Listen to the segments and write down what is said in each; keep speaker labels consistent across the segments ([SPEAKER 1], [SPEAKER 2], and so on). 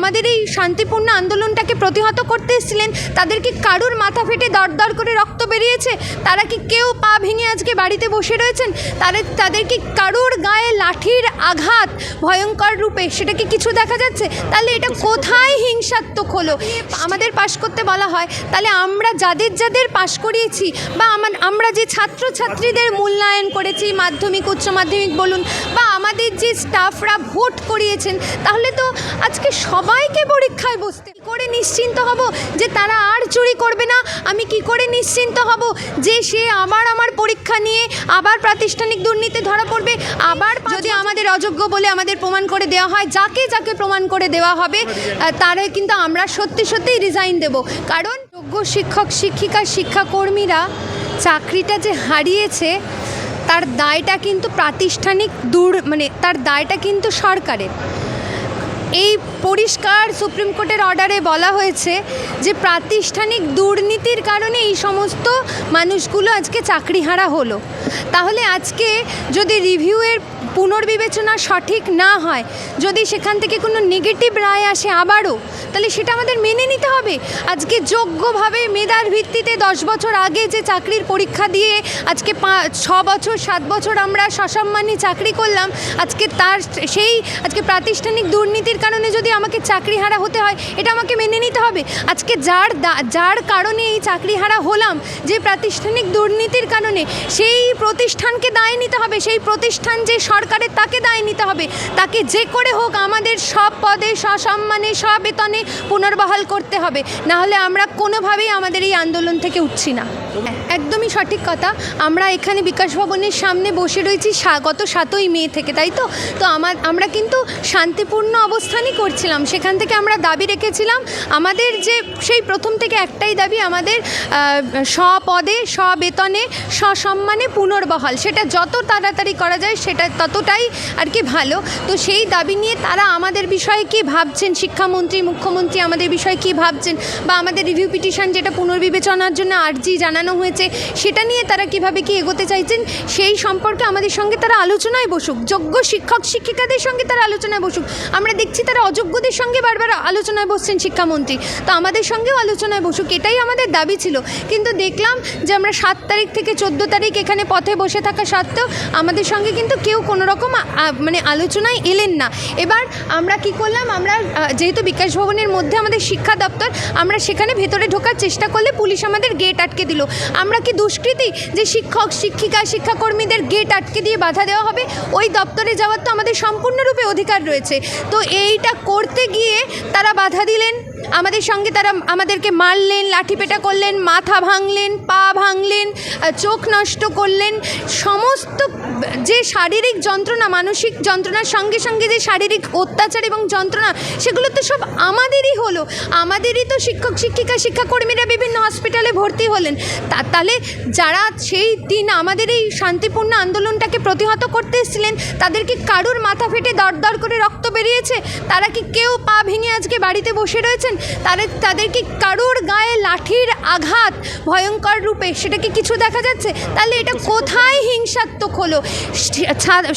[SPEAKER 1] আমাদের এই শান্তিপূর্ণ আন্দোলনটাকে প্রতিহত করতে এসেছিলেন, তাদের কি কারুর মাথা ফেটে দরদর করে রক্ত বেরিয়েছে? তারা কি কেউ পা ভেঙে আজকে বাড়িতে বসে রয়েছেন? তাদের তাদের কি কারুর গায়ে লাঠির আঘাত ভয়ঙ্কর রূপে? সেটা কি কিছু দেখা যাচ্ছে? তাহলে এটা কোথায় হিংসাত্মক হলো? আমাদের পাশ করতে বলা হয়, তাহলে আমরা যাদের যাদের পাশ করিয়েছি বা আমার আমরা যে ছাত্রছাত্রীদের মূল্যায়ন করেছি, মাধ্যমিক, উচ্চ মাধ্যমিক বলুন, বা আমাদের যে স্টাফরা ভোট করিয়েছেন, তাহলে তো আজকে সবাইকে পরীক্ষায় বসতে। কি করে নিশ্চিন্ত হব যে তারা আর চুরি করবে না? আমি কি করে নিশ্চিন্ত হব যে সে আবার আমার পরীক্ষা নিয়ে আবার প্রাতিষ্ঠানিক দুর্নীতি ধরা পড়বে? আবার যদি আমাদের অযোগ্য বলে আমাদের প্রমাণ করে দেওয়া হয় যাকে যাকে প্রমাণ করে দেওয়া হবে তারে কিন্তু আমরা সত্যি সত্যিই রিজাইন দেব। কারণ যোগ্য শিক্ষক শিক্ষিকা শিক্ষাকর্মীরা চাকরিটা যে হারিয়েছে তার দায়টা কিন্তু প্রাতিষ্ঠানিক দূর মানে তার দায়টা কিন্তু সরকারের। এই পরিষ্কার সুপ্রিম কোর্টের অর্ডারে বলা হয়েছে যে প্রাতিষ্ঠানিক দুর্নীতির কারণে এই সমস্ত মানুষগুলো আজকে চাকরিহারা হলো। তাহলে আজকে যদি রিভিউয়ের পুনর্বিবেচনা সঠিক না হয়, যদি সেখান থেকে কোনো নেগেটিভ রায় আসে আবারও, তাহলে সেটা আমাদের মেনে নিতে হবে। আজকে যোগ্যভাবে মেধার ভিত্তিতে দশ বছর আগে যে চাকরির পরীক্ষা দিয়ে আজকে পা- ছ বছর, সাত বছর আমরা সসম্মানী চাকরি করলাম, আজকে তার সেই, আজকে প্রাতিষ্ঠানিক দুর্নীতির কারণে যদি আমাকে চাকরিহারা হতে হয়, এটা আমাকে মেনে নিতে হবে। আজকে যার যার কারণে এই চাকরিহারা হলাম, যে প্রাতিষ্ঠানিক দুর্নীতির কারণে, সেই প্রতিষ্ঠানকে দায় নিতে হবে, সেই প্রতিষ্ঠান যে সরকারের তাকে দায় নিতে হবে। তাকে যে করে হোক আমাদের সব পদে সসম্মানে, সবেতনে পুনর্বহাল করতে হবে। না হলে আমরা কোনোভাবেই আমাদের এই আন্দোলন থেকে উঠছি না। একদমই সঠিক কথা। আমরা এখানে বিকাশ ভবনের সামনে বসে রয়েছি গত সাতই মে থেকে, তাই তো? তো আমার, আমরা কিন্তু শান্তিপূর্ণ অবস্থানই করছিলাম। সেখান থেকে আমরা দাবি রেখেছিলাম। আমাদের যে, সেই প্রথম থেকে একটাই দাবি আমাদের স্বপদে স্ববেতনে সসম্মানে পুনর্বহাল। সেটা যত তাড়াতাড়ি করা যায়, সেটা ততটাই আর কি ভালো। তো সেই দাবি নিয়ে তারা আমাদের বিষয়ে কী ভাবছেন? শিক্ষামন্ত্রী, মুখ্যমন্ত্রী আমাদের বিষয়ে কী ভাবছেন? বা আমাদের রিভিউ পিটিশন যেটা পুনর্বিবেচনার জন্য আর্জি জানানো হয়েছে, সেটা নিয়ে তারা কীভাবে কি এগোতে চাইছেন? সেই সম্পর্কে আমাদের সঙ্গে তারা আলোচনায় বসুক। যোগ্য শিক্ষক, শিক্ষিকাদের সঙ্গে তারা আলোচনায় বসুক। আমরা দেখছি তারা অযোগ্যদের সঙ্গে বারবার আলোচনায় বসছেন শিক্ষামন্ত্রী। তো আমাদের সঙ্গেও আলোচনায় বসুক, এটাই আমাদের দাবি ছিল। কিন্তু দেখলাম যে আমরা সাত তারিখ থেকে চোদ্দ তারিখ এখানে পথে বসে থাকা সত্ত্বেও আমাদের সঙ্গে কিন্তু কেউ কোনো রকম আ- আ- মানে আলোচনায় এলেন না। এবার আমরা কি করলাম? আমরা যেহেতু বিকাশ ভবনের মধ্যে আমাদের শিক্ষা দপ্তর, আমরা সেখানে ভেতরে ঢোকার চেষ্টা করলে পুলিশ আমাদের গেট আটকে দিল। আমরা কি দুষ্কৃতী? যে শিক্ষক, শিক্ষিকা, শিক্ষাকর্মীদের গেট আটকে দিয়ে বাধা দেওয়া হবে, ওই দপ্তরে যাওয়ার তো আমাদের সম্পূর্ণরূপে অধিকার রয়েছে। তো এইটা করতে গিয়ে তারা বাধা দিলেন। আমাদের সঙ্গে তারা আমাদেরকে মারলেন, লাঠিপেটা করলেন, মাথা ভাঙলেন, পা ভাঙলেন চোখ নষ্ট করলেন। সমস্ত যে শারীরিক যন্ত্রণা, মানসিক যন্ত্রণার সঙ্গে সঙ্গে যে শারীরিক অত্যাচার এবং যন্ত্রণা, সেগুলো তো সব আমাদেরই হলো। আমাদেরই তো শিক্ষক, শিক্ষিকা, শিক্ষাকর্মীরা বিভিন্ন হসপিটালে ভর্তি হলেন। তা, তাহলে যারা সেই দিন আমাদের এই শান্তিপূর্ণ আন্দোলনটাকে প্রতিহত করতে এসেছিলেন, তাদের কি কারুর মাথা ফেটে দরদর করে রক্ত বেরিয়েছে? তারা কি কেউ পা ভেঙে আজকে বাড়িতে বসে রয়েছেন? তাদের তাদের কি কারুর গায়ে লাঠির আঘাত ভয়ঙ্কর রূপে? সেটাকে কিছু দেখা যাচ্ছে? তাহলে এটা কোথায় হিংসাত্মক হলো?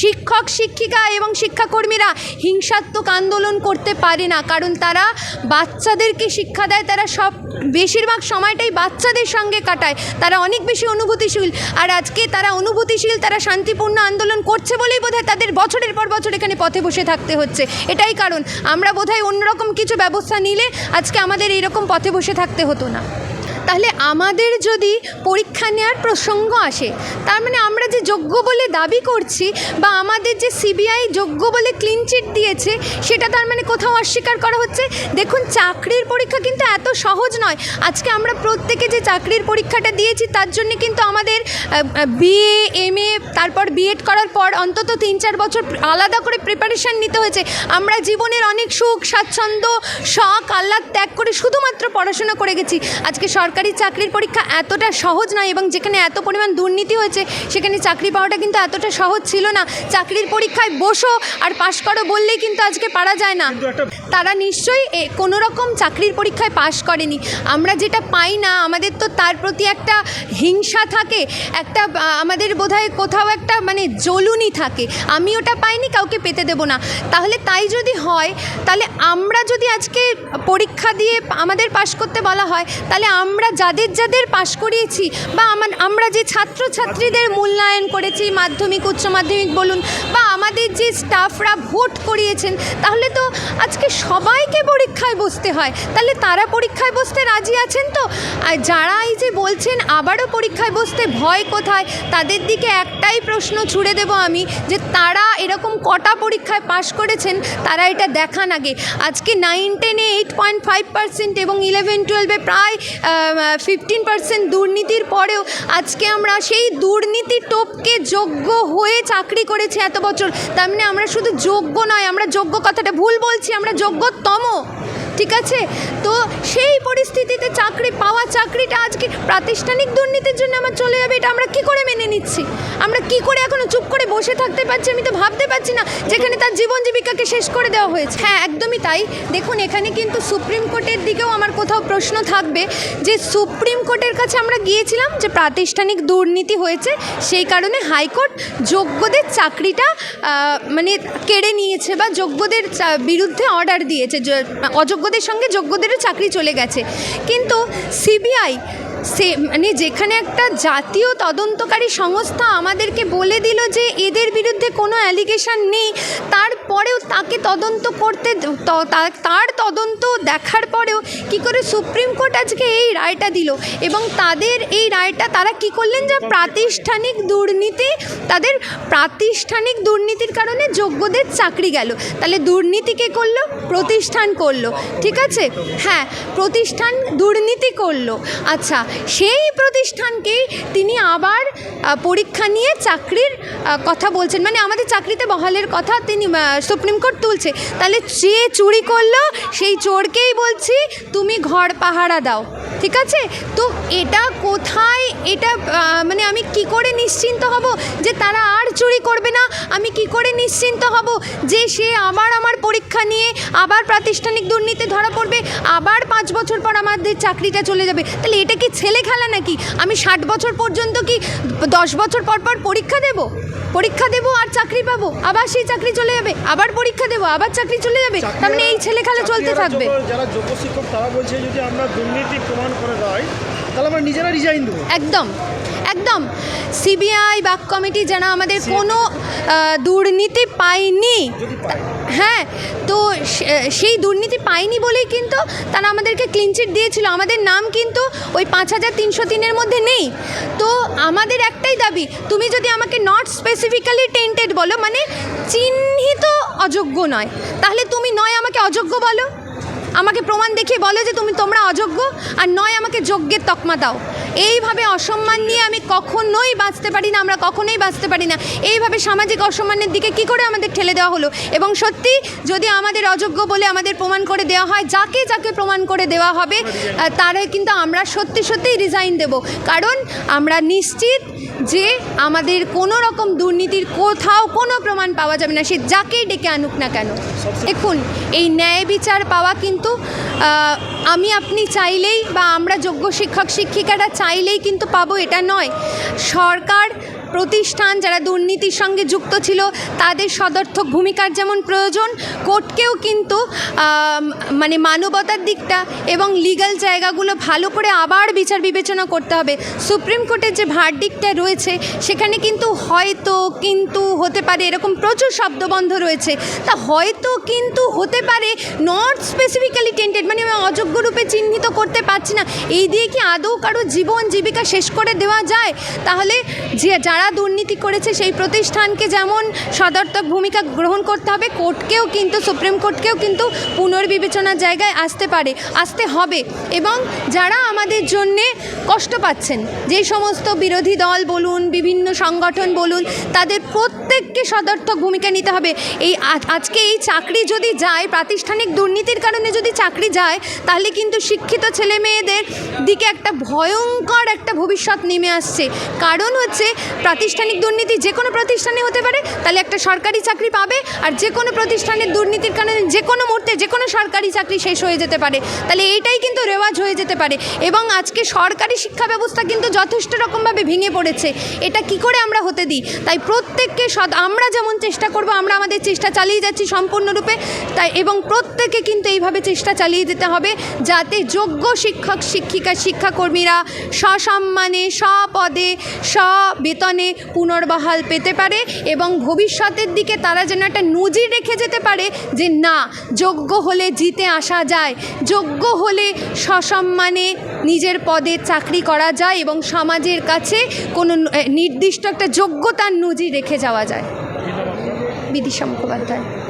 [SPEAKER 1] শিক্ষক, শিক্ষিকা এবং শিক্ষাকর্মীরা হিংসাত্মক আন্দোলন করতে পারে না। কারণ তারা বাচ্চাদেরকে শিক্ষা দেয়, তারা সব বেশিরভাগ সময়টাই বাচ্চাদের সঙ্গে কাটায়। তারা অনেক বেশি অনুভূতিশীল। আর আজকে তারা অনুভূতিশীল, তারা শান্তিপূর্ণ আন্দোলন করছে বলেই বোধহয় তাদের বছরের পর বছর এখানে পথে বসে থাকতে হচ্ছে। এটাই কারণ। আমরা বোধহয় অন্যরকম কিছু ব্যবস্থা নিলে আজকে আমাদের এইরকম পথে বসে থাকতে হতো না। তাহলে আমাদের যদি পরীক্ষা নেওয়ার প্রসঙ্গ আসে, তার মানে আমরা যে যোগ্য বলে দাবি করছি বা আমাদের যে সিবিআই যোগ্য বলে ক্লিন চিট দিয়েছে, সেটা তার মানে কোথাও অস্বীকার করা হচ্ছে? দেখুন, চাকরির পরীক্ষা কিন্তু এত সহজ নয়। আজকে আমরা প্রত্যেকে যে চাকরির পরীক্ষাটা দিয়েছি, তার জন্য কিন্তু আমাদের বিএ এম এ তারপর বিএড করার পর অন্তত তিন চার বছর আলাদা করে প্রিপারেশান নিতে হয়েছে। আমরা জীবনের অনেক সুখ, স্বাচ্ছন্দ্য, শখ, আহ্লাদ ত্যাগ করে শুধুমাত্র পড়াশোনা করে গেছি। আজকে সরকার সরকারি চাকরির পরীক্ষা এতটা সহজ নয় এবং যেখানে এত পরিমাণ দুর্নীতি হয়েছে সেখানে চাকরি পাওয়াটা কিন্তু এতটা সহজ ছিল না। চাকরির পরীক্ষায় বসো আর পাশ করো বললেই কিন্তু আজকে পারা যায় না। তারা নিশ্চয়ই কোনো রকম চাকরির পরীক্ষায় পাশ করেনি। আমরা যেটা পাই না আমাদের তো তার প্রতি একটা হিংসা থাকে একটা আমাদের বোধহয় কোথাও একটা মানে জ্বলুনি থাকে। আমি ওটা পাইনি কাউকে পেতে দেবো না। তাহলে তাই যদি হয় তাহলে আমরা যদি আজকে পরীক্ষা দিয়ে আমাদের পাশ করতে বলা হয় তাহলে আমরা যাদের যাদের পাশ করিয়েছি বা আমার আমরা যে ছাত্রছাত্রীদের মূল্যায়ন করেছি, মাধ্যমিক, উচ্চ মাধ্যমিক বলুন, বা আমাদের যে স্টাফরা ভোট করিয়েছেন, তাহলে তো আজকে সবাইকে পরীক্ষায় বসতে হয়। তাহলে তারা পরীক্ষায় বসতে রাজি আছেন তো? আর যারা এই যে বলছেন, আবারও পরীক্ষায় বসতে ভয় কোথায়? তাদের দিকে একটাই প্রশ্ন ছুড়ে দেব আমি, যে তারা এরকম কটা পরীক্ষায় পাশ করেছেন, তারা এটা দেখান আগে। আজকে নাইন টেনে এইট পয়েন্ট ফাইভ পার্সেন্ট এবং ইলেভেন টুয়েলভে প্রায় ফিফটিন পার্সেন্ট দুর্নীতির পরেও আজকে আমরা সেই দুর্নীতি টোপকে যোগ্য হয়ে চাকরি করেছি এত বছর। তার মানে আমরা শুধু যোগ্য নয়, আমরা যোগ্য কথাটা ভুল বলছি, আমরা যোগ্যতম। ঠিক আছে? তো সেই পরিস্থিতিতে চাকরি পাওয়া, চাকরিটা আজকে প্রাতিষ্ঠানিক দুর্নীতির জন্য আমার চলে যাবে, এটা আমরা কি করে মেনে নিচ্ছি? আমরা কি করে এখনও চুপ করে বসে থাকতে পারছি আমি তো ভাবতে পারছি না, যেখানে তার জীবন জীবিকাকে শেষ করে দেওয়া হয়েছে। হ্যাঁ একদমই তাই। দেখুন, এখানে কিন্তু সুপ্রিম কোর্টের দিকেও আমার কোথাও প্রশ্ন থাকবে যে সুপ্রিম কোর্টের কাছে আমরা গিয়েছিলাম যে প্রাতিষ্ঠানিক দুর্নীতি হয়েছে, সেই কারণে হাইকোর্ট যোগ্যদের চাকরিটা মানে কেড়ে নিয়েছে বা যোগ্যদের বিরুদ্ধে অর্ডার দিয়েছে, যে অযোগ্যদের সঙ্গে যোগ্যদেরও চাকরি চলে গেছে। কিন্তু সিবিআই সে মানে যেখানে একটা জাতীয় তদন্তকারী সংস্থা আমাদেরকে বলে দিল যে এদের বিরুদ্ধে কোনো অ্যালিগেশন নেই, তারপরেও তাকে তদন্ত করতে তার তদন্ত দেখার পরেও কি করে সুপ্রিম কোর্ট আজকে এই রায়টা দিল? এবং তাদের এই রায়টা তারা কি করলেন যে প্রাতিষ্ঠানিক দুর্নীতি, তাদের প্রাতিষ্ঠানিক দুর্নীতির কারণে যোগ্যদের চাকরি গেল। তাহলে দুর্নীতি কে করল? প্রতিষ্ঠান করল। ঠিক আছে? হ্যাঁ প্রতিষ্ঠান দুর্নীতি করল। আচ্ছা সেই প্রতিষ্ঠানকেই তিনি আবার পরীক্ষা নিয়ে চাকরির কথা বলছেন। মানে আমাদের চাকরিতে বহালের কথা তিনি সুপ্রিম কোর্ট তুলছে। তাহলে যে চুরি করল, সেই চোরকেই বলছি, তুমি ঘর পাহারা দাও। ঠিক আছে? তো এটা কোথায়, এটা মানে আমি কি করে নিশ্চিন্ত হব যে তারা আর চুরি করবে না? আমি কি করে নিশ্চিন্ত হব যে সে আবার আমার পরীক্ষা নিয়ে আবার প্রাতিষ্ঠানিক দুর্নীতি ধরা পড়বে? আবার পাঁচ বছর পর আমাদের চাকরিটা চলে যাবে? তাহলে এটা কি ছেলে খেলা নাকি? আমি ষাট বছর পর্যন্ত কি দশ বছর পর পর পরীক্ষা দেব? পরীক্ষা দেবো আর চাকরি পাবো? আবার সেই চাকরি চলে যাবে? আবার পরীক্ষা দেবো? আবার চাকরি চলে যাবে? তার মানে এই ছেলে খেলা চলতে থাকবে।
[SPEAKER 2] যারা যোগ্য শিক্ষক তারা বলছে যদি আমরা দুর্নীতি প্রমাণ করে দেয় তাহলে আমরা নিজেরা রিজাইন দেবো।
[SPEAKER 1] একদম একদম। সিবিআই বাক কমিটি যেন আমাদের কোনো দুর্নীতি পায়নি।
[SPEAKER 2] যদি পায়।
[SPEAKER 1] হ্যাঁ তো সেই দুর্নীতি পায়নি বলেই কিন্তু তারা আমাদেরকে ক্লিনচিট দিয়েছিল। আমাদের নাম কিন্তু ওই পাঁচ হাজার তিনশো তিনের মধ্যে নেই। তো আমাদের একটাই দাবি, তুমি যদি আমাকে নট স্পেসিফিক্যালি টেন্টেড বলো মানে চিহ্নিত অযোগ্য নয়, তাহলে তুমি নয় আমাকে অযোগ্য বলো। আমাকে প্রমাণ দেখিয়ে বলো যে তুমি, তোমরা অযোগ্য, আর নয় আমাকে যোগ্যের তকমা দাও। এইভাবে অসম্মান নিয়ে আমি কখনোই বাঁচতে পারি না, আমরা কখনোই বাঁচতে পারি না। এইভাবে সামাজিক অসম্মানের দিকে কি করে আমাদের ঠেলে দেওয়া হলো? এবং সত্যি যদি আমাদের অযোগ্য বলে আমাদের প্রমাণ করে দেওয়া হয়, যাকে যাকে প্রমাণ করে দেওয়া হবে তারে কিন্তু আমরা সত্যি সত্যিই রিজাইন দেব। কারণ আমরা নিশ্চিত যে আমাদের কোনো রকম দুর্নীতির কোথাও কোনো প্রমাণ পাওয়া যাবে না, সে যাকেই ডেকে আনুক না কেন। দেখুন, এই ন্যায় বিচার পাওয়া কিন্তু আমি আপনি চাইলেই বা আমরা যোগ্য শিক্ষক শিক্ষিকারা চাইলেই কিন্তু পাবো এটা নয়। সরকার প্রতিষ্ঠান যারা দুর্নীতির সঙ্গে যুক্ত ছিল, তাদের সদর্থক ভূমিকার যেমন প্রয়োজন, কোর্টকেও কিন্তু মানে মানবতার দিকটা এবং লিগ্যাল জায়গাগুলো ভালো করে আবার বিচার বিবেচনা করতে হবে। সুপ্রিম কোর্টের যে ভার্ডিকটা রয়েছে, সেখানে কিন্তু হয়তো কিন্তু হতে পারে এরকম প্রচুর শব্দবন্ধ রয়েছে। তা হয়তো কিন্তু হতে পারে নট স্পেসিফিক্যালি টেন্টেড মানে আমি অযোগ্য রূপে চিহ্নিত করতে পারছি না। এই দিয়ে কি আদৌ কারও জীবন জীবিকা শেষ করে দেওয়া যায়? তাহলে যে যারা দুর্নীতি করেছে সেই প্রতিষ্ঠানকে যেমন সদর্থক ভূমিকা গ্রহণ করতে হবে, কোর্টকেও কিন্তু, সুপ্রিম কোর্টকেও কিন্তু পুনর্বিবেচনার জায়গায় আসতে পারে, আসতে হবে। এবং যারা আমাদের জন্যে কষ্ট পাচ্ছেন, যে সমস্ত বিরোধী দল বলুন, বিভিন্ন সংগঠন বলুন, তাদের প্রত্যেককে সদর্থক ভূমিকা নিতে হবে। এই আজ- আজকে এই চাকরি যদি যায়, প্রাতিষ্ঠানিক দুর্নীতির কারণে চাকরি যায়, তাহলে কিন্তু শিক্ষিত ছেলে মেয়েদের দিকে একটা ভয়ঙ্কর একটা ভবিষ্যৎ নেমে আসছে। কারণ হচ্ছে, প্রাতিষ্ঠানিক দুর্নীতি যে কোনো প্রতিষ্ঠানে হতে পারে, তাহলে একটা সরকারি চাকরি পাবে, আর যে কোনো প্রতিষ্ঠানের দুর্নীতির কারণে যে কোনো মুহূর্তে যে কোনো সরকারি চাকরি শেষ হয়ে যেতে পারে। তাহলে এইটাই কিন্তু রেওয়াজ হয়ে যেতে পারে। এবং আজকে সরকারি শিক্ষা ব্যবস্থা কিন্তু যথেষ্ট রকমভাবে ভেঙে পড়েছে। এটা কি করে আমরা হতে দিই? তাই প্রত্যেককে সদ আমরা যেমন চেষ্টা করব, আমরা আমাদের চেষ্টা চালিয়ে যাচ্ছি সম্পূর্ণরূপে, তাই এবং প্রত্যেকে কিন্তু এইভাবে চেষ্টা চালিয়ে যেতে হবে যাতে যোগ্য শিক্ষক, শিক্ষিকা, শিক্ষাকর্মীরা সসম্মানে স্বপদে স্ববেতনে পুনর্বহাল পেতে পারে এবং ভবিষ্যতের দিকে তারা যেন একটা নজির রেখে যেতে পারে যে না, যোগ্য হলে জিতে আসা যায়, যোগ্য হলে সসম্মানে নিজের পদে চাকরি করা যায় এবং সমাজের কাছে কোনো নির্দিষ্ট একটা যোগ্যতার নজির রেখে যাওয়া যায়। বিদিশা মুখোপাধ্যায়।